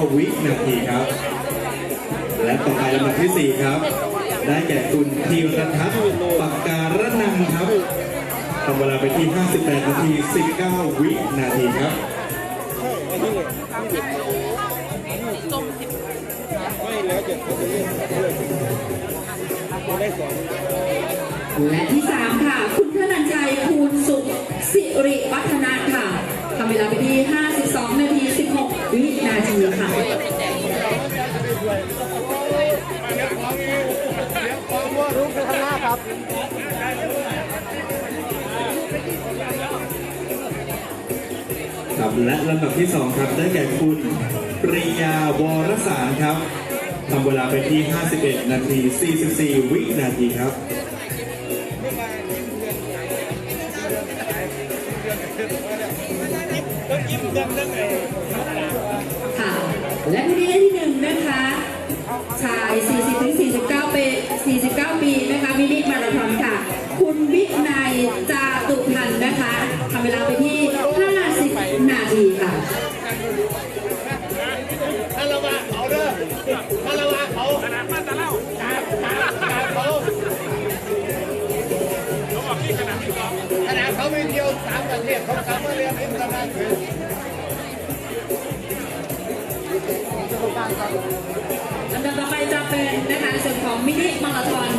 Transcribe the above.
9 วินาทีครับ และต่อไปลำดับที่ 4 ครับ ได้แก่คุณธีรทัศน์ปากการะนังครับทำเวลาไปที่ 58 นาที 19 วินาทีครับแล้วจะจะเล่นเพื่อนตัวได้สองและที่ 3 ค่ะ คุณธนันชัย คูณสุข สิริวัฒนะค่ะทำเวลาไปที่52นาที16วินา ทีค่ะรุ่งข้างหน้าครับครับและลำดับที่ 2 ครับ ได้แก่คุณปริยาวรสารครับทำเวลาไปที่ 51 นาที 44 วินาทีครับต้องยิ้มกันตั้งไง ค่ะ และผู้ที่ได้ที่หนึ่งนะคะชาย 40-49 ปี 49 ปีนะคะมินิมาราธอนค่ะ คุณวินัยจาตุพันธ์นะคะทำเวลาไปที่ 50 นาทีค่ะถ้าเราว่าเขาเด้อถ้าเราว่าเขาขนาดมาตะเล่าตามตามตาเขาขนาดเขาไม่เที่ยวตามกันเรียกเขาตามมาเรียกเอ็มกันนะ ลำดับต่อไปจะเป็นนะคะส่วนของมินิมาราธอน